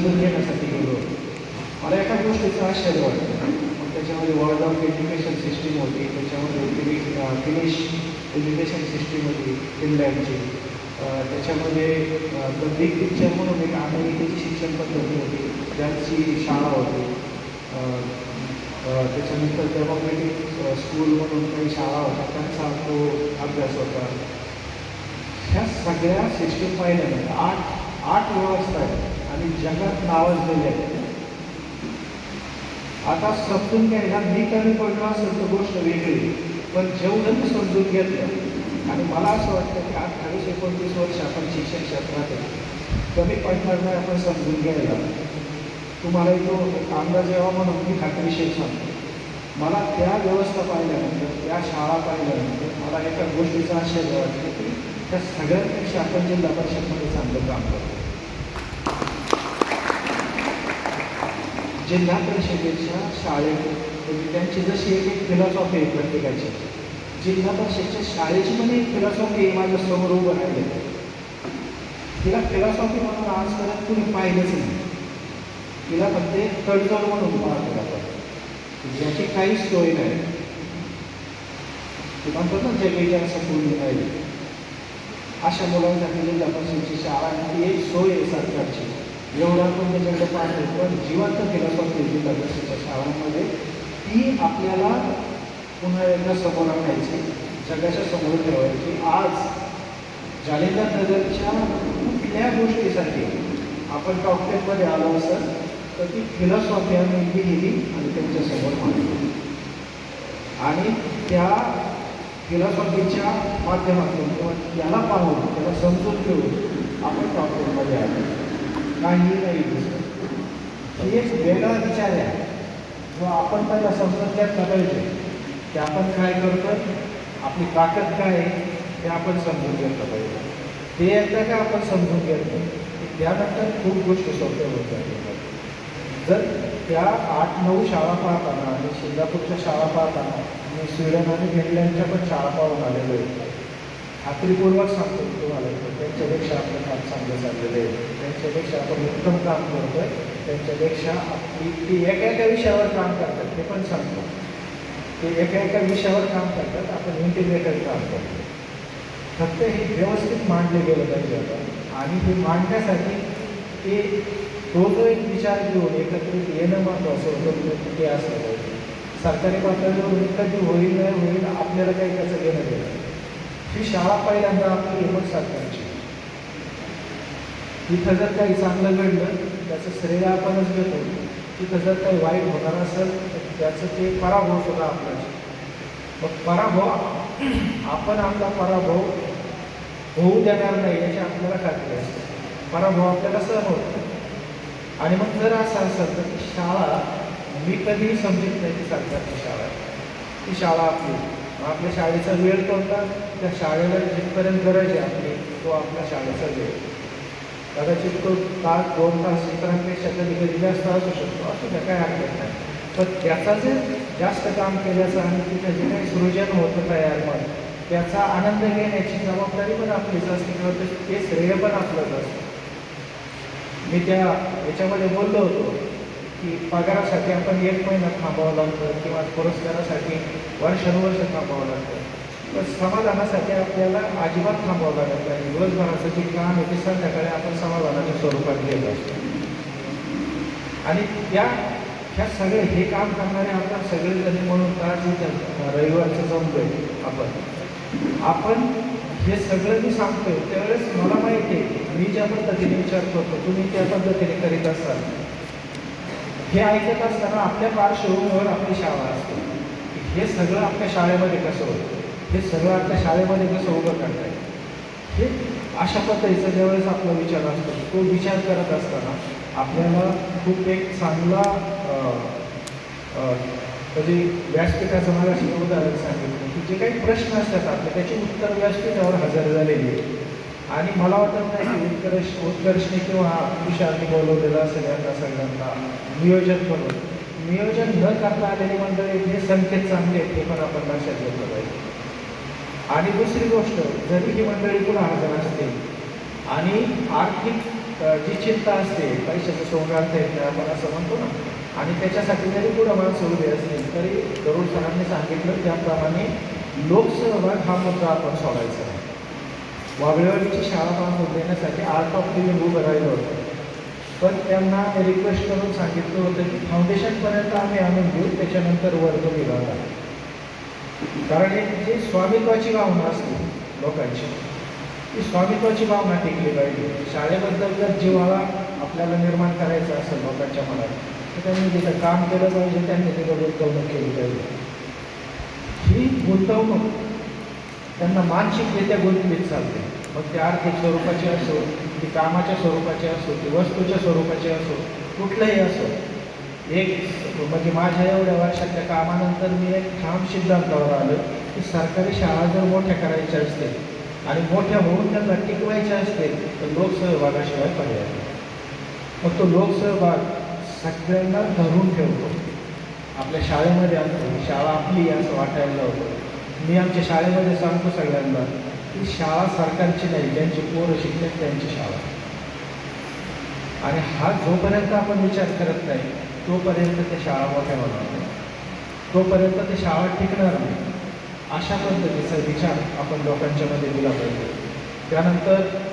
समजून घेण्यासाठी गेलो. मला एका गोष्टीचं आश्चर्य वाटतं मग त्याच्यामध्ये वर्ल्ड ऑफ एज्युकेशन सिस्टीम होती त्याच्यामध्ये फिनिश एज्युकेशन सिस्टीम होती फिनलँडची त्याच्यामध्ये द बिग पिक्चर म्हणून एक अमेरिकेची शिक्षण पद्धती होती ज्यांची शाळा होती. त्याच्यानंतर डेमोक्रेटिक स्कूल म्हणून काही शाळा होत्या त्यांचा तो अभ्यास होता. ह्या सगळ्या सिस्टीम पाहिल्यानंतर आठ आठ व्यवस्था आहेत. आणि जगात नावच आहे आहेत. आता समजून घ्यायला मी कमी पडलो असेल तर गोष्ट वेगळी. पण जेवढं मी समजून घेतलं आणि मला असं वाटतं की अठ्ठावीस एकोणतीस वर्ष आपण शिक्षण क्षेत्रात आहे कमी पडणार नाही आपण समजून घ्यायला. तुम्हाला तो कांदा अंदाज यावा म्हणून मी खात्रीशीर सांगतो. मला त्या व्यवस्था पाहिल्यानंतर त्या शाळा पाहिल्यानंतर मला एका गोष्टीचा आश्चर्य वाटतं की त्या सगळ्यांपेक्षा आपण जिल्हा परिषदमध्ये चांगलं काम करतो. जिल्हा परिषदेच्या शाळेत म्हणजे त्यांची जशी एक एक फिलॉसॉफी आहे प्रत्येकाची जिल्हा परिषदच्या शाळेची पण एक फिलॉसॉफी आहे माझ्यासमोर उभं राहिले तिला फिलॉसॉफी म्हणून आजपर्यंत कुणी पाहिलंच नाही. तिला फक्त एक तडजोड म्हणून पाहतो ज्याची काहीच सोय नाही. ते म्हणतात ना जगेच्या असं पूर्ण राहिले अशा मुलांसाठी जिल्हा परिषदची शाळा आणि एक सोय आहे सरकारची. एवढा पण त्याच्याकडे पाहिजे पण जिवंत फिलॉसॉफी जिल्हा परिषदच्या शाळांमध्ये ती आपल्याला पुन्हा एकदा समोर आणायची जगाच्या समोर ठेवायची. आज जालिंदर नगरच्या कुठल्या गोष्टीसाठी आपण टॉकटेकमध्ये आलो असेल तर ती फिलॉसॉफी आम्ही लिहिली आणि त्यांच्यासमोर मांडली. आणि त्या फिलॉसॉफीच्या माध्यमातून किंवा त्याला पाहून त्याला समजून घेऊन आपण टॉकटेकमध्ये आलो. नाही नाही दुसरं ही एक वेगळा विचार आहे. जो आपण पहिला समजून घेतला पाहिजे की आपण काय करतो आपली ताकद काय आहे? ते आपण समजून घेतलं पाहिजे. ते एकदा का आपण समजून घेतलं की त्यानंतर खूप गोष्टी सोप्या होत जातील जर त्या आठ नऊ शाळा पाहताना आणि सिंगापूरच्या शाळा पाहताना मी स्वीडन आणि फिनलँडच्या पण शाळा पाहून आलेलो आहे. खात्रीपूर्वक सांगतो तुम्हाला त्यांच्यापेक्षा आपलं काम चांगलं चाललेलं आहे. त्यांच्यापेक्षा आपण उत्तम काम करतोय. त्यांच्यापेक्षा आपली ती एका एका विषयावर काम करतात ते पण सांगतो ते एका एका विषयावर काम करतात आपण इंटिग्रेटेड काम करतो फक्त हे व्यवस्थित मांडले गेलं पाहिजे आता. आणि ते मांडण्यासाठी ते तो तो एक विचार घेऊन एकत्रित येणं महत्त्वाचं होतं म्हणजे ते असलं पाहिजे सरकारी पातळीवर कधी होईल नाही होईल आपल्याला काही त्याचं घेणं देणं ही शाळा पहिल्यांदा आपली हिंमत सरकारची. तिथं जर काही चांगलं घडलं त्याचं श्रेय आपणच घेतो. तिथं जर काही वाईट होणार असेल तर त्याचं ते पराभव सुद्धा आपलाच मग पराभव आपण आपला पराभव होऊ देणार नाही याची आपल्याला खात्री असते. पराभव आपल्याला सहन होत आणि मग जर असं असेल तर ती शाळा मी कधीही समजत नाही ती सरकारची शाळा ती शाळा आपली मग आपल्या शाळेचा वेळ कोणता? त्या शाळेला जिथपर्यंत गरज आहे आपली तो आपल्या शाळेचा वेळ. कदाचित तो तास दोन तास इतरांपेक्षा कधी कधी जास्त असू शकतो. असं त्या काय हरकत नाही. पण त्याचा जे जास्त काम केल्याचं आणि तिथं जे काही सृजन होतं तयार मग त्याचा आनंद घेण्याची जबाबदारी पण आपलीच असते किंवा ते- ते श्रेय पण आपलंच असतं. मी त्या याच्यामध्ये बोललो होतो की पगारासाठी आपण एक महिना थांबावं लागतं किंवा पुरस्कारासाठी वर्षानुवर्ष थांबावं लागतं. पण समाधानासाठी आपल्याला अजिबात थांबावं लागत नाही. दिवसभराचं जे काम आहे ते संध्याकाळी आपण समाधानाच्या स्वरूपात घेत असतो. आणि त्या ह्या सगळे हे काम करणारे आपण सगळेजण म्हणून का रविवारचं जमतोय आपण. आपण हे सगळं मी सांगतोय त्यावेळेस मला माहिती आहे मी ज्या पद्धतीने विचार करतो तुम्ही त्या पद्धतीने करीत असाल. हे ऐकत असताना आपल्या पार्श्वभूमीवर आपली शाळा असते. हे सगळं आपल्या शाळेमध्ये कसं होतं? हे सगळं आपल्या शाळेमध्ये कसं उभं करता येईल हे अशा पद्धतीचा ज्यावेळेस आपला विचार असतो तो विचार करत असताना आपल्याला खूप एक चांगला म्हणजे व्यासपीठाचं मला अशी उदाहरण सांगितलं की जे काही प्रश्न असतात आपले त्याची उत्तर व्यासपीठावर हजर झालेली आहे. आणि मला वाटत नाही की उत्कर्ष उत्कर्षने किंवा तुषारने बोलवलेलं असेल यांना सगळ्यांना नियोजन करून. नियोजन न करता आलेली मंडळी हे संकेत चांगले आहेत हे पण आपण लक्षात घेतलं पाहिजे. आणि दुसरी गोष्ट जरी ही मंडळी पुन्हा हजर असतील आणि आर्थिक जी चिंता असते पैशाचं सोंगार ते आपण असं म्हणतो ना आणि त्याच्यासाठी जरी पुढं माणसं उभी असतील तरी गरुड सरांनी सांगितलं त्याप्रमाणे लोकसहभाग हा मुद्दा आपण सोडायचा आहे. वागळेवाडीची शाळा बांधून देण्यासाठी आर्ट ऑफ लिव्हिंग उभं राहिलं होतं. पण त्यांना रिक्वेस्ट करून सांगितलं होतं की फाउंडेशनपर्यंत आम्ही आणून घेऊ त्याच्यानंतर वर्ग विभाग आहे. कारण एक जी स्वामित्वाची भावना असते लोकांची ती स्वामित्वाची भावना टिकली पाहिजे. शाळेबद्दल जर जीवाला आपल्याला निर्माण करायचं असेल लोकांच्या मनात तर त्यांनी तिथं काम केलं पाहिजे त्यांनी तिथं गुंतवणूक केली पाहिजे. ही गुंतवणूक त्यांना मानसिकरित्या गुंतवीत चालते. मग ते आर्थिक स्वरूपाची असो ती कामाच्या स्वरूपाची असो ती वस्तूच्या स्वरूपाची असो कुठलंही असो एक म्हणजे माझ्या एवढ्या वर्षाच्या कामानंतर मी एक ठाम सिद्धांतावर आलो की सरकारी शाळा जर मोठ्या करायच्या असतील आणि मोठ्या होऊन त्यांना टिकवायच्या असतील तर लोकसहभागाशिवाय पर्याय मग तो लोकसहभाग सगळ्यांना धरून ठेवतो. आपल्या शाळेमध्ये आणतो शाळा आपली असं वाटायला होतं मी आमच्या शाळेमध्ये सांगतो सगळ्यांना की शाळा सरकारची नाही ज्यांची पोरं शिकतात त्यांची शाळा. आणि हा जोपर्यंत आपण विचार करत नाही तोपर्यंत ते शाळा मोठ्या होणार नाही. तोपर्यंत ते शाळा टिकणार नाही. अशा पद्धतीचा विचार आपण लोकांच्या मध्ये दिला पाहिजे. त्यानंतर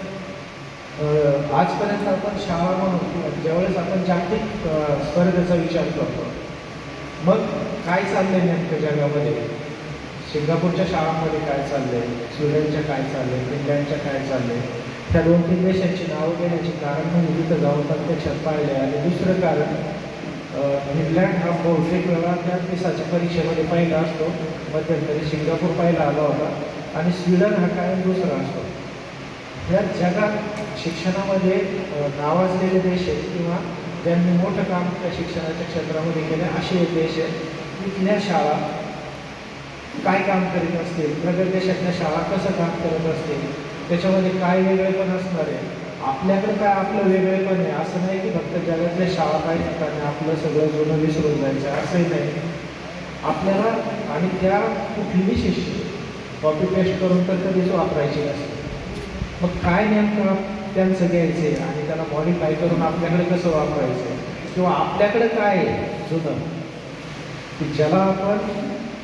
आजपर्यंत आपण शाळा म्हणून किंवा ज्यावेळेस आपण जागतिक स्पर्धेचा विचार करतो मग काय चाललंय नेमकं जगामध्ये? सिंगापूरच्या शाळांमध्ये काय चाललंय? स्वीडनच्या काय चाललंय? फिनलँडच्या काय चाललंय? त्या दोन तीन देशांची नावं घेण्याचे कारण म्हणजे तिथं जाऊन प्रत्यक्षात पाहिले आणि दुसरं कारण अं, हा बहुतेक वेळा त्या देशाच्या परीक्षेमध्ये पहिला असतो. मध्यंतरी सिंगापूर पहिला आला होता. आणि स्वीडन हा कायम दुसरा असतो. या जगात शिक्षणामध्ये नावाजलेले देश आहेत किंवा ज्यांनी मोठं काम त्या शिक्षणाच्या क्षेत्रामध्ये केलं असे एक देश आहेत. इथल्या शाळा काय काम करीत असतील? प्रगत देशातल्या शाळा कसं काम करत असतील? त्याच्यामध्ये काय वेगळेपण असणार आहे? आपल्याकडे काय आपलं वेगळेपण आहे. असं नाही की फक्त जगातल्या शाळा काय ठिकाणी आपलं सगळं जुनं विसरून जायचं. असंही नाही. आपल्याला आणि त्या कुठलीही शिष्य कॉपी पेस्ट करून तर कधीच वापरायची नसते. मग काय नेमकं त्यांचं घ्यायचे आणि त्याला मॉडिफाय करून आपल्याकडे कसं वापरायचं किंवा आपल्याकडे काय आहे जुनं? की ज्याला आपण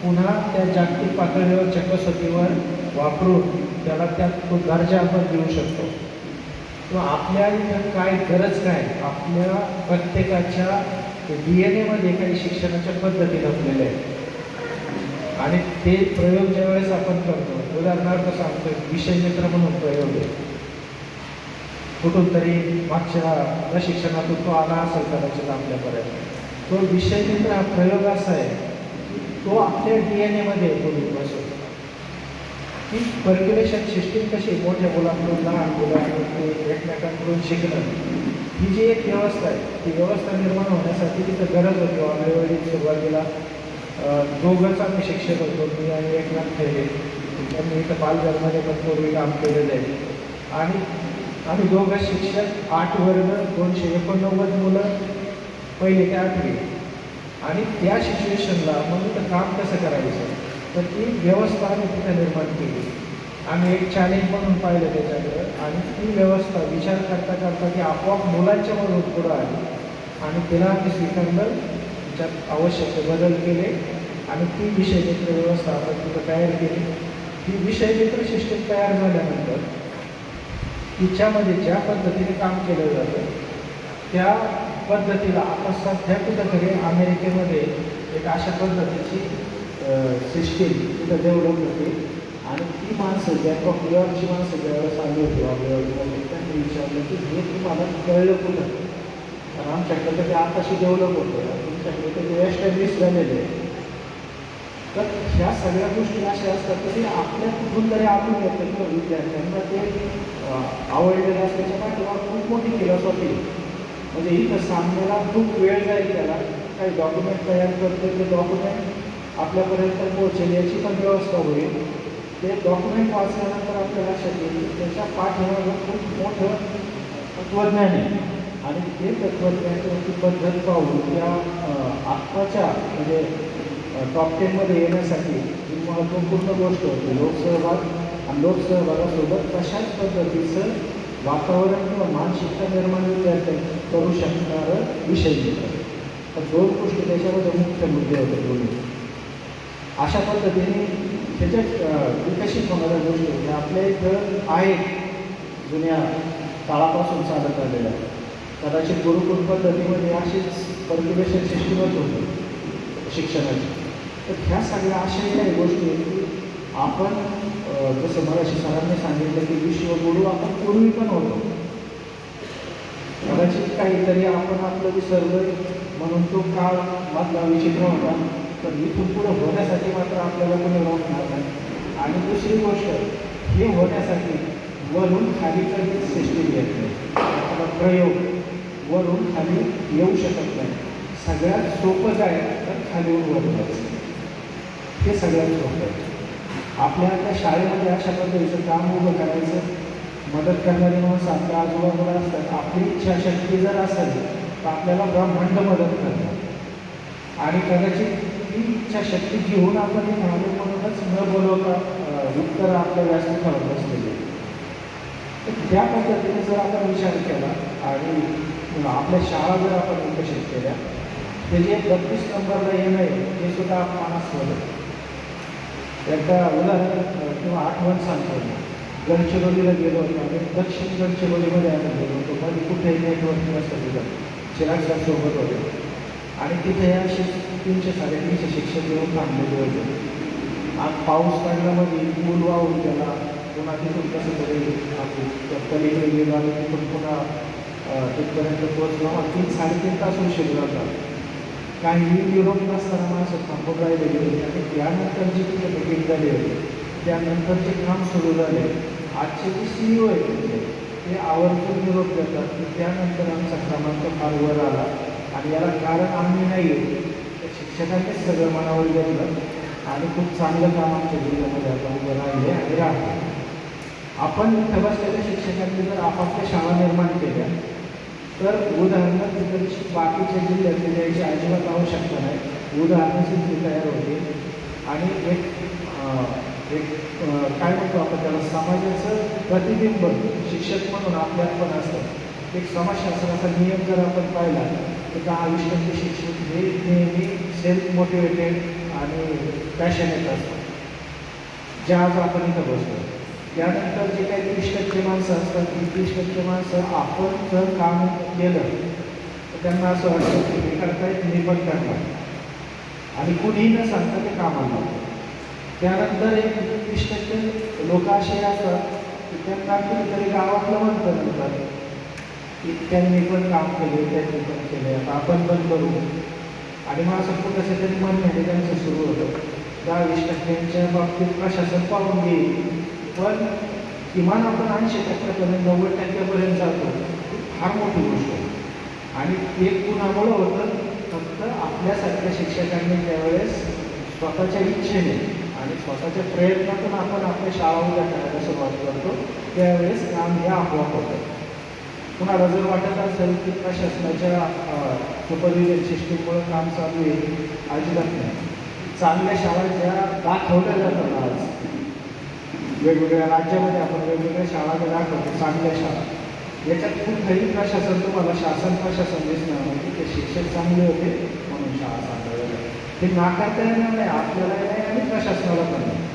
पुन्हा त्या जागतिक पातळीवर चक्रसतीवर वापरून त्याला त्यात तो दर्जा आपण देऊ शकतो. किंवा आपल्या इथं काय गरज काय? आपल्या प्रत्येकाच्या डी एन एमध्ये काही शिक्षणाच्या पद्धती लपलेल्या आहेत. आणि ते प्रयोग ज्यावेळेस आपण करतो उदाहरणार्थ सांगतो विषय मित्र म्हणून प्रयोग आहे. कुठून तरी मागच्या प्रशिक्षणातून तो आला असेल कदाचित आपल्यापर्यंत. तो विषय मित्र हा प्रयोग असा आहे तो आपल्या डी एन एमध्ये पूर्वीपासून. की पर्क्युलेशन सिस्टीम कशी मोठ्या मुलांकडून लहान मुलांकडून एकमेकांकडून शिकणं. ही जी एक व्यवस्था आहे ती व्यवस्था निर्माण होण्यासाठी तिथं गरज होती. ऑलरेडी सुरुवातीला दोघंच आम्ही शिक्षक होतो. मी आणि एकनाथ ठेवले त्यांनी इथं पालघरमध्ये पण पूर्वी काम केलेलं आहे. आणि आम्ही दोघं शिक्षक आठ वर्ग दोनशे एकोणनव्वद मुलं पहिले ते आठवी. आणि त्या सिच्युएशनला मग इथं काम कसं करायचं? तर ती व्यवस्था आम्ही तिथं निर्माण केली. आम्ही एक चॅलेंज म्हणून पाहिलं त्याच्याकडं आणि ती व्यवस्था विचार करता करता ती आपोआप मुलांच्या मधून पुढं आली आणि तिला आम्ही स्वीकारलं त्याच्यात आवश्यक ते बदल केले आणि ती विषय मित्र व्यवस्था आपण तिथं तयार केली. ती विषय मित्र सिस्टीम तयार झाल्यानंतर तिच्यामध्ये ज्या पद्धतीने काम केलं जातं त्या पद्धतीला आता सध्या कुठंतरी अमेरिकेमध्ये एक अशा पद्धतीची सिस्टीम तिथं डेव्हलप होते आणि ती माणसं बँक ऑफ न्यूयॉर्कची माणसं ज्यावेळेस आली होती ऑब्झर्वमध्ये त्यांनी विचारलं की हे तुम्हाला कळलं कुठं? कारण आमच्याकडे तर ते आताशी डेव्हलप होतं. तुमच्याकडे ते एस्टॅब्लिश झालेले आहे. तर ह्या सगळ्या गोष्टी अशा असतात की ते आपल्या कुठून तरी आपण येतं किंवा विद्यार्थ्यांना. ते आवडलेलं असल्याच्या पाठीमाग खूप मोठी फिलॉसॉफी म्हणजे इथं सांगण्याला खूप वेळ जाईल त्याला. काही डॉक्युमेंट तयार करतो ते डॉक्युमेंट आपल्यापर्यंत पोहोचेल याची पण व्यवस्था होईल. ते डॉक्युमेंट वाचल्यानंतर आपल्या लक्षात येईल त्याच्या पाठीमागं खूप मोठं तत्वज्ञान आहे. आणि ते तत्वज्ञानाची पद्धत पाहून त्या आत्ताच्या म्हणजे टॉप टेनमध्ये येण्यासाठी ही महत्त्वपूर्ण गोष्ट होती. लोकसहभाग आणि लोकसहभागासोबत तशाच पद्धतीचं वातावरण किंवा मानसिकता निर्माण विद्यार्थ्यांची करू शकणारं विषय घेतात तर दोन गोष्टी त्याच्यामध्ये मुख्य मुद्दे होते दोन्ही. अशा पद्धतीने त्याच्यात विकसित होणाऱ्या गोष्टी म्हणजे आपल्या इथं आहेत जुन्या काळापासून चालत आलेल्या कदाचित गुरुकुल पद्धतीमध्ये अशीच पर्क्युलेशन सिस्टीमच होती शिक्षणाची. तर ह्या सगळ्या अशा काही गोष्टी आहेत की आपण जसं मराठी सरांनी सांगितलं की विश्वगुरु आपण पूर्वी पण होतो. कदाचित काहीतरी आपण आपलं विसरलोय म्हणून तो काळ मधला विचित्र होता. तर ही पुढे होण्यासाठी मात्र आपल्याला कोणी रोखणार नाही. आणि दुसरी गोष्ट हे होण्यासाठी वरून खाली कधीच सिस्टीम येत. नाही प्रयोग वरून खाली येऊ शकत नाही. सगळ्यात सोपं काय तर खालीवर वरून हे सगळ्यात सोपं आहे. आपल्या त्या शाळेमध्ये अशा पद्धतीचं काम उभं करायचं. मदत करणारे माणसं आपल्या आजूबाजूला असतात. आपली इच्छाशक्ती जर असेल तर आपल्याला ब्रह्मांड मदत करतात. आणि कदाचित ती इच्छाशक्ती घेऊन आपण हे आलो म्हणूनच न बोलवता उत्तर आपल्या व्यासपीठावर बसलेले. आहे. तर त्या पद्धतीने जर आपण विचार केला आणि आपल्या शाळा जर आपण विकसित केल्या ते जे बत्तीस नंबरला येणं आहे ते सुद्धा अपमानास्पद आहे एकदा उदाहरण किंवा आठवण सांगतो. गडचिरोलीला गेलो होतो आम्ही. दक्षिण गडचिरोलीमध्ये आम्ही गेलो होतो. कधी कुठेही नेटवर्क नसतं तिथं. चिराग सोबत होते. आणि तिथे असे तीनशे साडेतीनशे शिक्षक येऊन थांबलेले होते आज पाऊस पडल्यामध्ये म्हणजे पूल वाहून गेला. पुन्हा तिथून कसं तरी आपण पलीकडे गेलो आणि तिथून पुन्हा तिथपर्यंत पोहोचलो. तीन साडेतीन तास उशीर झाला. काही युरोप नसताना माणसं थांबून राहिलेली होती. आणि त्यानंतर जी तिथे मिटिंग झाली होती त्यानंतरचे काम सुरू झाले. आजचे जे सी ओ आहेत तिथे ते आवर्जून निरोप देतात. की त्यानंतर आमचा क्रमांक फार वर आला. आणि याला कारण आम्ही नाही आहे सगळं मनावर घेतलं आणि खूप चांगलं काम आमच्या जिल्ह्यामध्ये आता उभं राहिले आणि राहतो. आपण इथं बसलेल्या शिक्षकांनी जर आपापल्या शाळा निर्माण केल्या तर उदाहरणं तिकडची बाकीच्या जिल्ह्यातले द्यायची अजिबात आवश्यकता नाही. उदाहरणं ती तयार होते. आणि एक एक काय म्हणतो आपण त्याला? समाजाचं प्रतिबिंब शिक्षक म्हणून आपल्यात पण असतं. एक समाजशास्त्राचा नियम जर आपण पाहिला तर दहा वीस शिक्षक हे नेहमी सेल्फ मोटिवेटेड आणि पॅशनेट असतात. जे आज आपण इथं बसतो त्यानंतर जे काही तीस टक्के माणसं असतात ती तीस टक्के माणसं आपण जर काम केलं तर त्यांना असं वाटतं की हे करतायत मी पण करणार. आणि कुणीही न सांगता ते कामाला लावतात. त्यानंतर एक तीस टक्के लोक असे असतात की त्यांना कुणीतरी गावातलं म्हणतं नंतर की त्यांनी पण काम केले त्यांनी पण केले आता आपण पण करू. आणि मग संपूर्ण कुठं तरी आहे त्यांचं सुरू होतं. दहा वीस टक्क्यांच्या बाबतीत प्रशासन पाहून घेईल. पण किमान आपण ऐंशी टक्क्यापर्यंत नव्वद टक्क्यापर्यंत जातो फार मोठी गोष्ट आहे. आणि ते कुणामुळं होतं? फक्त आपल्यासारख्या शिक्षकांनी त्यावेळेस स्वतःच्या इच्छेने आणि स्वतःच्या प्रयत्नातून आपण आपल्या शाळा उद्या करायला सुरुवात करतो. त्यावेळेस काम हे आपोआप होतं. कुणाला जर वाटत असेल की प्रशासनाच्या सुपरविजन सिस्टीममुळं काम चालू आहे अजिबात नाही. चांगल्या शाळा ज्या दाखवल्या जातात आज वेगवेगळ्या राज्यामध्ये आपण वेगवेगळ्या शाळा ज्या दाखवतो चांगल्या शाळा याच्यात कुठलंही प्रशासन तुम्हाला शासन प्रशासन दिसणार नाही ते शिक्षक चांगले होते म्हणून शाळा चांगल्या झाल्या हे नाकारता येणार नाही आपल्याला नाही आणि प्रशासनाला पण. नाही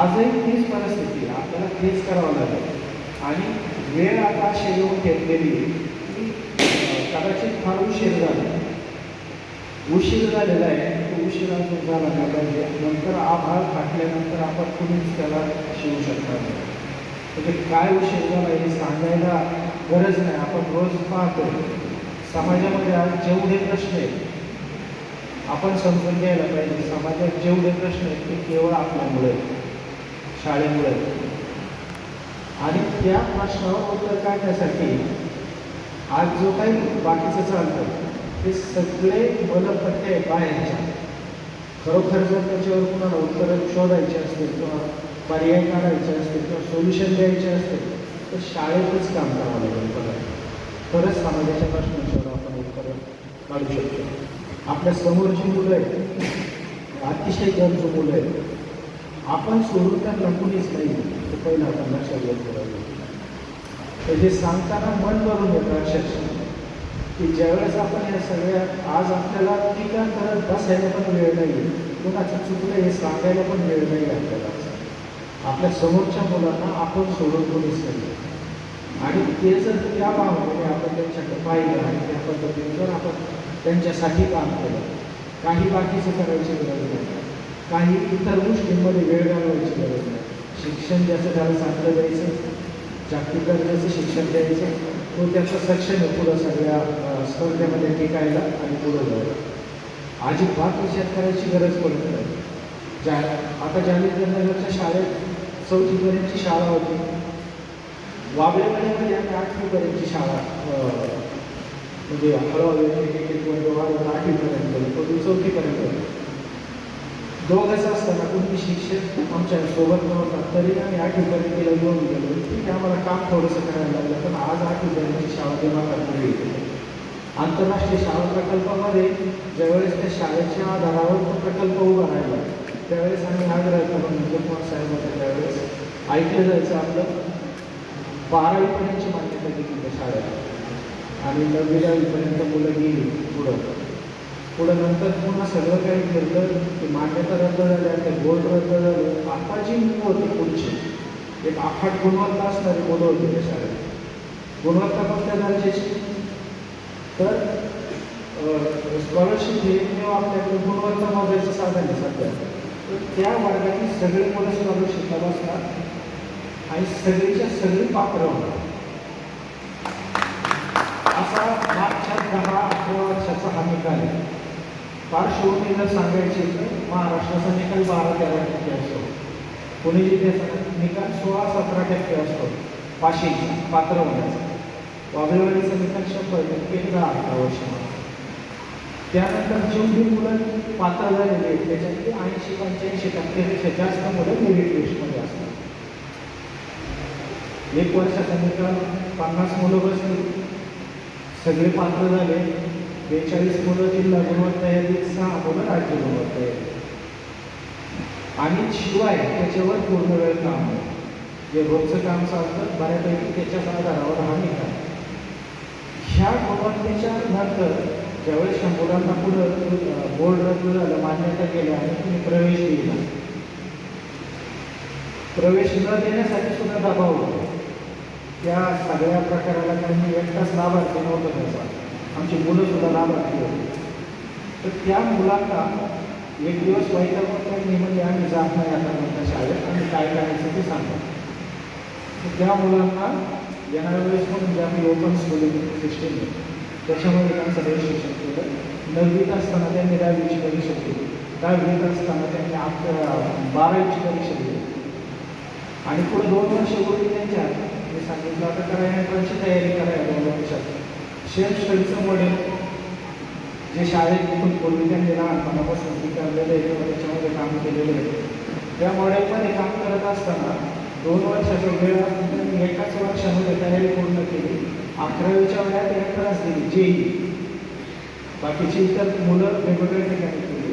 आजही तीच परिस्थिती आपल्याला तेच करावं लागेल. आणि वेळ आता अशी घेतलेली कदाचित फार उशीर झाला. उशीर झालेला आहे. तो उशिरा झाला नाही पाहिजे. नंतर आभाळ फाटल्यानंतर आपण कुणीच त्याला शिवू शकणार नाही. म्हणजे काय उशीर झाला हे सांगायला गरज नाही. आपण रोज पाहतो. समाजामध्ये आज जेवढे प्रश्न आहेत आपण समजून घ्यायला पाहिजे. समाजात जेवढे प्रश्न आहेत ते केवळ आपल्यामुळे शाळेमुळे आणि त्या प्रश्नावर उत्तर काढण्यासाठी आज जो काही बाकीचं चालतं ते सगळे बलपट्टे बाहेरच्या खरोखर जर त्याच्यावर कुणाला उत्तरं शोधायचे असतील किंवा पर्याय काढायचे असतील किंवा सोल्युशन द्यायचे असतील तर शाळेतच काम करावं लागेल बघा. तरच समाजाच्या प्रश्नांच्यावर आपण उत्तरं काढू शकतो. आपल्या समोरची मुलं आहेत अतिशय गरजू मुलं आहेत. आपण सोडून त्यांना कुणीच नाही ते पहिलं आपण लक्षात करावी तर हे सांगताना मन भरून येतं अक्षरशः. की ज्यावेळेस आपण या सगळ्या आज आपल्याला टीका करत बसायला पण वेळ नाही आहे कोणाचं चुकलं हे सांगायला पण वेळ नाही आपल्याला. आपल्या समोरच्या मुलांना आपण सोडून कोणीच नाही. आणि ते जर त्या भावनेने आपण त्यांच्याकडे पाहिलं आणि त्या पद्धतीने जर आपण त्यांच्यासाठी काम केलं काही बाकीचं करायची गरज नाही. काही इतर गोष्टींमध्ये वेळ घालवायची गरज नाही. शिक्षण ज्याचं त्याला चांगलं द्यायचं जागतिक दर्जाचं शिक्षण द्यायचं तो त्याचं सक्षम आहे पुढं सगळ्या स्पर्धेमध्ये टिकायला आणि पुढं जायला. अजिबात विचार करायची गरज पडत नाही. ज्या आता जावेद नगरच्या शाळेत चौथीपर्यंतची शाळा होती. वाबळेवाड्यामध्ये आम्ही आठवीपर्यंतची शाळा म्हणजे हळूहळू एक एक एक वर्ग वाढवून आठवीपर्यंत चौथीपर्यंत होतो. दोघंच असताना कुणी शिक्षक आमच्यासोबत नव्हता तरी आम्ही आठवीपर्यंत तिला घेऊन गेलो ठीक आहे आम्हाला काम थोडंसं करायला लागलं पण आज आठवीपर्यंतची शाळा जमा करता आंतरराष्ट्रीय शाळा प्रकल्पामध्ये ज्यावेळेस त्या शाळेच्या आधारावर तो प्रकल्प उभा राहिला त्यावेळेस आम्ही आग्रह करून जगमोहन साहेब होते त्यावेळेस ऐकलं जायचं आपलं बारावीपर्यंतची मान्यता दिली त्या शाळेला. आणि नववीला दहावीपर्यंत मुलं गेली पुढं. पुढं नंतर पुन्हा सगळं काही केलं की मान्यता रद्द झाल्या ते बोर्ड रद्द झालं. आता जी मुलं होती पुढची एक आखाट गुणवत्ता असणारी मुलं होती त्या शाळेत. गुणवत्ता कोणत्या दर्जाची? तर स्कॉलरशिप हे एकमेव आपल्याकडे गुणवत्ता मोजायचं साधन आहे सध्या. तर त्या वर्गाची सगळी मुलं स्कॉलरशिपला बसतात आणि सगळीच्या सगळी पात्र होणार असा मागच्या दहा अकरा वर्षाचा हा निकाल आहे. पार्श्वभूमी जर सांगायचे महाराष्ट्राचा निकाल बारा तेरा टक्के असतो. पुणे जिल्ह्याचा निकाल सोळा सतरा टक्के असतो. पाचशे पात्र होण्याचा. वागळवाडीचा निकाल शंभर टक्के दहा अठरा वर्षामध्ये. त्यानंतर जेवढी मुलं पात्र झालेली आहेत त्याच्यातली ऐंशी पंच्याऐंशी टक्क्यापेक्षा जास्त मुलं मेरिट लिस्टमध्ये असतात. एक वर्षाचा निकाल पन्नास मुलं बसली. सगळे पात्र झाले. बेचाळीस मुलं जिल्हा गुणवत्ता यादीत सहा मुलं राज्य गुणवत्ता यादीत आणि शिवाय त्याच्यावर पूर्ण वेळ काम आहे जे रोजचं काम चालतं बऱ्यापैकी त्याच्याच आधारावर हा निकाल. ह्या गुणवत्तेच्या नंतर ज्यावेळेस मुलांना पुढं बोर्ड रद्द झालं मान्यता केल्या आणि तुम्ही प्रवेश दिला. प्रवेश न देण्यासाठी सुद्धा दबाव होतो. त्या सगळ्या प्रकाराला त्यांनी एकटाच लाभार्थी नव्हतं त्याचा. आमची मुलं सुद्धा लाभार्थी होती. तर त्या मुलांना एक दिवस वैद्यक त्यांनी म्हणजे आम्ही जात नाही आता म्हणता शाळेत आम्ही काय करायचं ते सांगतो. तर त्या मुलांना येणाऱ्या वेळेस पण जे आम्ही ओपन स्कूलिंग सिस्टीम त्याच्यामध्ये त्यांचं शिक्षण केलं. नववीत असताना त्यांनी दहावीची परीक्षा केली दहावीत असताना त्यांनी आपल्या बारावीची परीक्षा दिली. आणि पुढे दोन वर्ष पूर्वी त्यांच्या मी सांगितलं आता करायला तयारी करायला दोन वर्षात. सेल्फ स्टडीचं मॉडेल जे शाळेत इथून पूर्वी त्यांनी लहानपणापासून शिकवलेलं आहे किंवा त्याच्यामध्ये काम केलेलं आहे त्या मॉडेलमध्ये काम करत असताना दोन वर्षाच्या वेळा त्यांनी एकाच वर्षामध्ये तयारी पूर्ण केली. अकरावीच्या वेळात एंट्रन्स दिली जेई. बाकीची इतर मुलं वेगवेगळ्या ठिकाणी केली.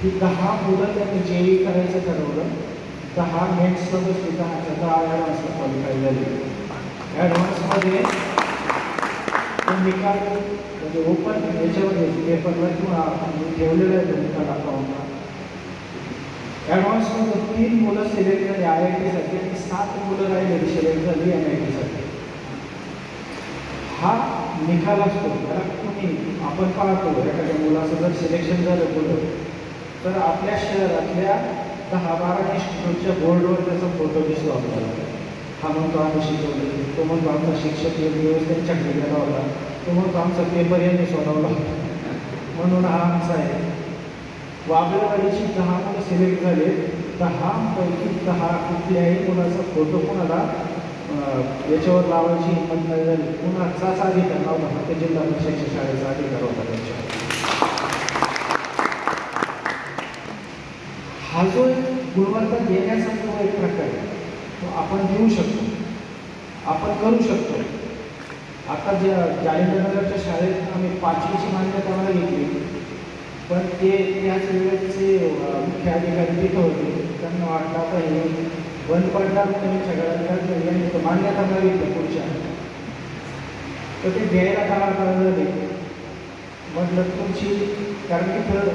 ही दहा मुलं त्यांनी जेई करायचं ठरवलं. दहा मेन्सला बसली दहा ॲडव्हान्सला क्वालिफाय झाली. ॲडव्हान्समध्ये निकाल म्हणजे ओपन याच्यामध्ये पेपरला किंवा ठेवलेलं आहे तो निकाल अकाउंटला ॲडव्हान्समध्ये तीन मुलं सिलेक्ट झाली आय आय टीसाठी आणि सात मुलं राहिलेली सिलेक्ट झाली एम आय टीसाठी हा निकाल असतो त्याला कुणी आपण पाहतो एखाद्या मुलाचं जर सिलेक्शन झालं पुढं तर आपल्या शहरातल्या दहा बारा इन्स्टिट्यूटच्या बोर्डवर त्याचा फोटो दिसतो आपल्याला. हा म्हणतो आम्ही शिकवले तो म्हणतो आमचा शिक्षक एक दिवस त्यांच्याकडे गेला होता तो म्हणतो आमचा पेपर यांनी सोडवला. म्हणून हा आमचा आहे. वागळवाडीची दहा मुलं सिलेक्ट झाले. दहा पैकी दहा कुठल्याही मुलाचा फोटो कोणाला याच्यावर लावायची हिंमत नाही झाली. कुणाचाच अधिकार लावला. फक्त जिल्हा परिषदेच्या शाळेचा अधिकार होता त्यांच्या. हा जो एक गुणवत्ता देण्याचा एक प्रकार आहे. आपण देऊ शकतो. आपण करू शकतो. आता ज्या जालिंदरनगरच्या शाळेत आम्ही पाचवीची मान्यता मागितली पण ते त्याच वेळेचे अं, मुख्य अधिकारी तिथं होते. त्यांना वाटलं आता हे बंद पडणार नाही सगळ्यांना तर मान्यता मिळाली पुढच्या. तर ते द्यायला काळा झाले म्हटलं तुमची कारण तिथं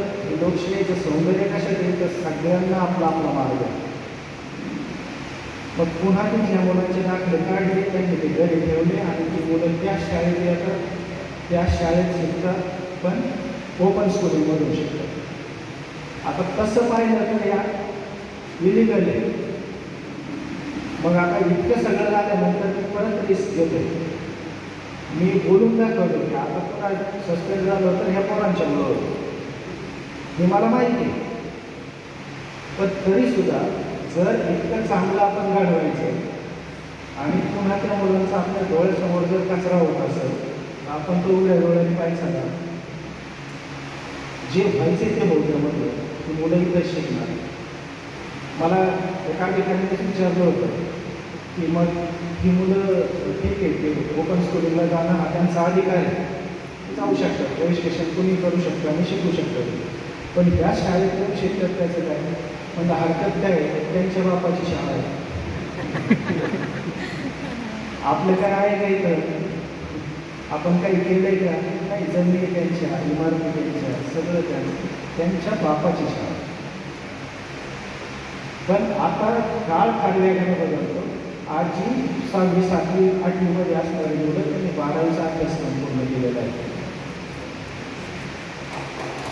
लोकशाहीचं सौंदर्य कशात येईल तर सगळ्यांना आपला आपला मार्ग आहे. मग पुन्हा तिथल्या मुलांचे दाखले काढले त्यांनी ते घरी ठेवले आणि ती मुलं त्या शाळेत येतात. त्या शाळेत शिकतात पण ओपन स्कूलमधून शिकतात. आता तसं पाहिलं तर या इलिगल आहे. मग आता इतकं सगळं झाल्यानंतर मी परत रिस्क घेते. मी बोलून दाखवलं की आता पुन्हा सस्पेंड झालं तर ह्या पोरांच्या मुळे हे मला माहिती आहे. पण तरीसुद्धा जर इतकं चांगलं आपण घडवायचं आणि पुन्हा त्या मुलांचा आपल्या डोळ्यासमोर जर कचरा होत असेल तर आपण तो उघड्या डोळ्याने पाहिजे ना जे व्हायचे ते होतं म्हटलं ती मुलं इथं शिकणार. मला एका ठिकाणी विचारलं होतं की मग ही मुलं ठीक आहे ते ओपन स्कूलिंगला जाणं हा त्यांचा अधिकार आहे. ते जाऊ शकतात रजिस्ट्रेशन कुणी करू शकतं आणि शिकू शकतात पण ह्या शाळेत कोण शिकतात त्याचं काय? म्हणजे हरकत काय? त्यांच्या बापाची शाळा आहे. आपलं काय आहे का इथं? आपण काही केलंय का? नाही जमिनी त्यांच्या इमारती त्यांच्या सगळं त्यांचं. त्यांच्या बापाची शाळा. पण आता काळ काढल्याकडे बदलतो. आजी सहावी सातवी आठवीमध्ये असणारी मुलं त्यांनी बारावीचा अभ्यासक्रम पूर्ण केलेला आहे.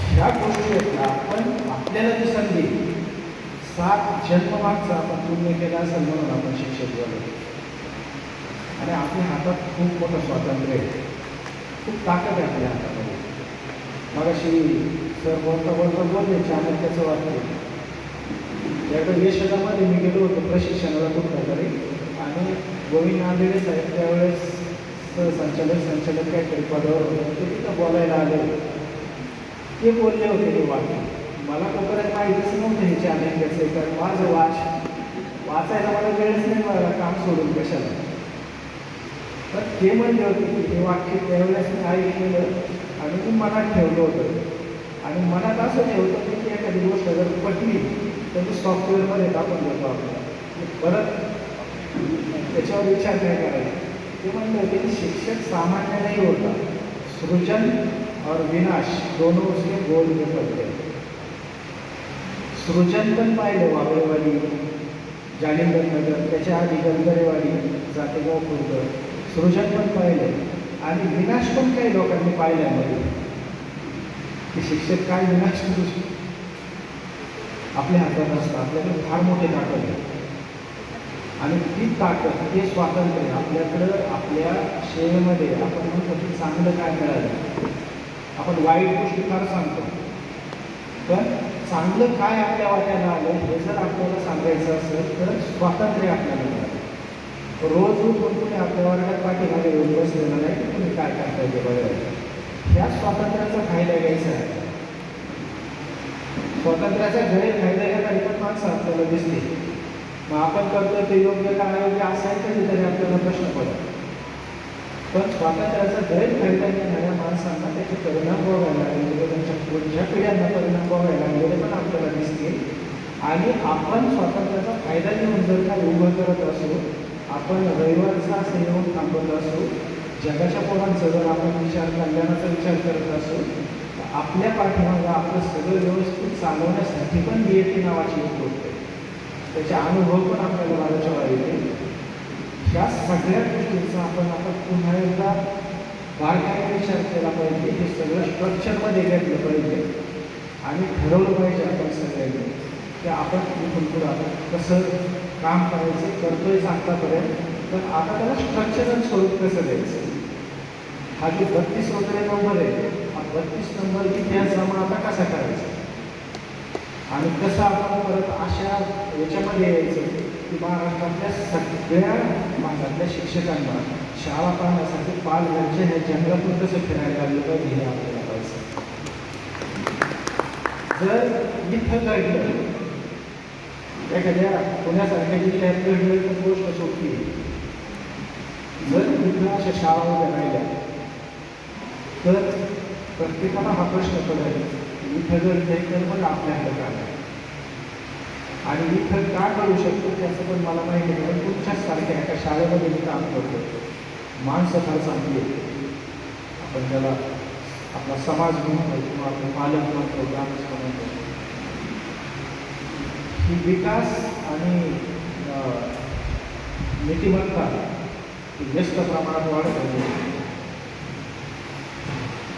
ह्या गोष्टी आपण आपल्याला जी संधी सात जन्ममागचा आपण पूर्ण केला असेल म्हणून आपण शिक्षक झालो. आणि आपल्या हातात खूप मोठं स्वातंत्र्य आहे. खूप ताकद आहे आपल्या हातामध्ये. मग अशी सर बोलता बोलता बोलले चाणक्याचं वाटते त्याकडे यशोदामध्ये मी गेलो होतो प्रशिक्षणाला कुठल्या तरी आणि गोविंद नांदेडे साहेब त्यावेळेस संचालक संचालक काहीतरी पदावर होते. ते तिथं बोलायला आले. ते बोलले होते हे वाक्य. मला तोपर्यंत माहितीच नव्हतं हे चाणक्याचं तर माझं वाच वाचायला मला वेळच नाही मला काम सोडून कशाला. तर ते म्हणले होते की हे वाक्य त्यावेळेस मी ऐकलेलं आणि मी मनात ठेवलं होतं. आणि मनात असं ठेवतं की एखादी गोष्ट जर पटली तर ती सॉफ्टवेअरमध्ये टाकून देतो आपण परत त्याच्यावर विचार नाही करायचा. ते म्हणले होते की शिक्षक सामान्य नाही होता सृजन और विनाश दोनों उसके गोल में पडते सृजन पण पाहिलं वाबळेवाडी जालिंदर नगर त्याच्या आधी गंधरेवाडी जातेगाव खुर्द. सृजन पण पाहिलं आणि विनाश पण काही लोकांनी पाहिल्यामध्ये. की शिक्षक काय विनाश करू शकतो आपल्या हातात असतं आपल्याकडे फार मोठे ताकद आहे. आणि ती ताकद ते स्वातंत्र्य आपल्याकडं आपल्या शेवेमध्ये आपण म्हणतो की चांगलं काय मिळालं? आपण वाईट गोष्टी फार सांगतो. पण चांगलं काय आपल्या वाट्याला आलं हे जर आपल्याला सांगायचं असेल तर स्वातंत्र्य आपल्याला मिळालं. रोज उठून तुम्ही आपल्या वाट्यात पाठीमागे येऊन बसलेलं नाही की तुम्ही काय करताय ते बघायचं ह्या स्वातंत्र्याचा फायदा घ्यायचा आहे. स्वातंत्र्याचा गैरफायदा घ्यायला पण माणसं आपल्याला दिसते मग आपण करतो ते योग्य का अयोग्य असायचं कधीतरी आपल्याला प्रश्न पडतो. पण स्वातंत्र्याचा गैरफायदा घेणाऱ्या माणसांना त्याचे परिणाम व्हायला लागले म्हणजे त्यांच्या पुढच्या पिढ्यांना परिणाम व्हायला लागलेले म्हणजे पण आपल्याला दिसतील. आणि आपण स्वातंत्र्याचा फायदा घेऊन जर का उभं करत असू आपण रविवारचा संयोग थांबत असू जगाच्या पोरांचा जर आपण विचार कल्याणाचा विचार करत असू तर आपल्या पाठीमागं आपलं सगळं व्यवस्थित चालवण्यासाठी पण बी ए टी नावाची एक गोष्ट त्याचे अनुभव पण आपल्याला माझ्या येते या सगळ्या गोष्टींचा आपण आता पुन्हा एकदा बारकाईने विचार केला पाहिजे. हे सगळं स्ट्रक्चरमध्ये घेतलं पाहिजे. आणि ठरवलं पाहिजे आपण सगळ्यांनी की आपण भरपूर पुढं आपण कसं काम करायचं करतोय सांगतापर्यंत पण आता त्याला स्ट्रक्चरल स्वरूप कसं द्यायचं? हा जो बत्तीस वगैरे नंबर आहे हा बत्तीस नंबर इतिहास जमा आता कसा करायचा? आणि कसं आपण परत अशा याच्यामध्ये यायचं? की महाराष्ट्रातल्या सगळ्या भागातल्या शिक्षकांना शाळा पाहण्यासाठी पालघरच्या हे जंगलातून कसं फिरायला लागलं पाहिजे हे आपल्याला पाहिजे जर इथं घडलं एखाद्या पुण्यासारख्या जिल्ह्यात घडलं तर गोष्ट सोपी जर इथं अशा शाळा उभ्या राहिल्या तर प्रत्येकाला हा प्रश्न पडेल इथं जर तर पण आपल्याकडे काय? आणि इथं का करू शकतो त्याचं पण मला माहिती नाही पण तुमच्याच सारख्या एका शाळेमध्ये मी काम करतो माणसं फार चांगली आहेत. आपण ज्याला आपला समाज म्हणतो किंवा आपण पालक म्हणतो ग्रामस्थ म्हणतो ही विकास आणि नीतिमत्ता ही व्यस्त प्रमाणात वाढत आहे.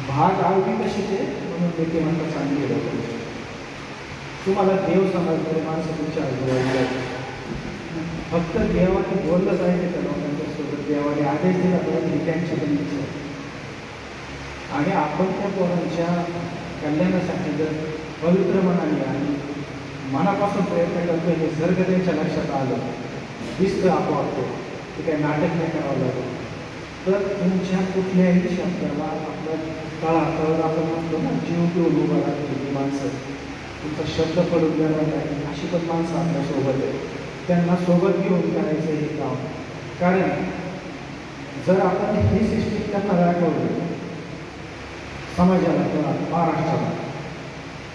भाग आवडी कशाचे म्हणून नीतिमत्ता चांगली आहे. तुम्हाला देव समजणारे माणसं तुमच्या आजूबाजूला फक्त देवाने बोललंच आहे त्या लोकांच्या सोबत? देवाने आदेश दिला पाहिजे त्यांची आणि आपण त्या पोरांच्या कल्याणासाठी जर पवित्र मनाने आणि मनापासून प्रयत्न करतो हे जर त्यांच्या लक्षात आलं दिसतं आपोआप ते काही नाटक नाही करावं लागलं तर तुमच्या कुठल्याही शब्दाला आपल्या तळातळ आपण म्हणतो ना जीव घेऊन उभं राहते माणसं. तुमचा शब्द पडून देणार नाही. अशी पण माणसं आपल्यासोबत आहे त्यांना सोबत घेऊन करायचं हे काम. कारण जर आपण ही सिस्टीम त्यांना दाखवली समाजाला किंवा महाराष्ट्राला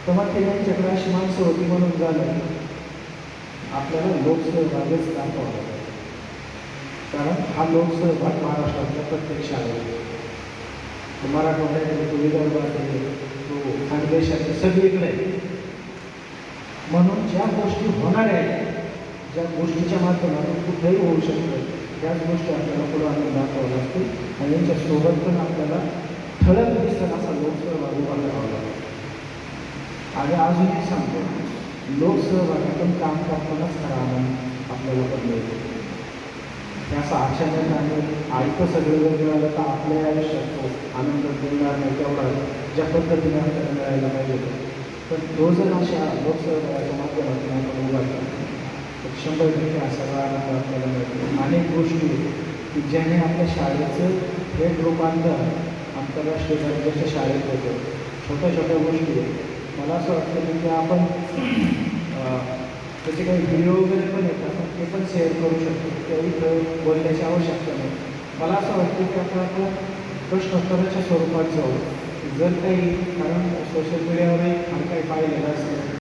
तर मग ते त्यांच्याकडे अशी माणसं होती म्हणून झालं. आपल्याला लोकसहभागच दाखवावा कारण हा लोकसहभाग महाराष्ट्रातल्या प्रत्येक शाळेत तो मराठवाड्यात तो विदर्भात आहे तो खानदेशात सगळीकडे म्हणून ज्या गोष्टी होणार आहेत ज्या गोष्टीच्या माध्यमातून कुठेही होऊ शकतं त्याच गोष्टी आपल्याला पुढे आणून दाखवावं लागतील आणि यांच्यासोबत पण आपल्याला ठळक दिसत असा लोकसहभाग उभा करावा लागतो आणि अजूनही सांगतो लोकसहभागातून काम करतानाच खरा आनंद आपल्याला पण येतो त्याचा अचानक आणि ऐकतं सगळं जर मिळालं तर आपल्या आयुष्यात तो आनंद मिळणार नाही तेवढा ज्या पद्धतीने आपल्याला मिळायला पाहिजे. तर पण तो अशा लोकसहभागाच्या माध्यमातून आपण उभा तर शंभर टक्के हा आनंद आपल्याला मिळतो. अनेक गोष्टी आहेत की ज्याने आपल्या शाळेचं थेट रूपांतर आंतरराष्ट्रीय दर्जाच्या शाळेत होतं. छोट्या छोट्या गोष्टी आहेत. मला असं वाटतं की त्या आपण त्याचे काही व्हिडिओ वगैरे पण येतात ते पण शेअर करू शकतो. त्याही बोलण्याची आवश्यकता नाही. मला असं वाटतं की आपण आपण प्रश्नोत्तराच्या स्वरूपात जाऊ. जर काही कारण सोशल मीडियावरही फार काही पाहिलेलं असतं